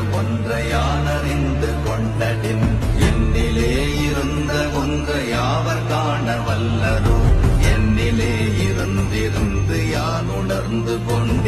ஒன்றை யானறிந்து கொண்டடின். என்னிலே இருந்த ஒன்று யாவர் காண வல்லரோ. என்னிலே இருந்திருந்து யான் உணர்ந்து கொண்டேன்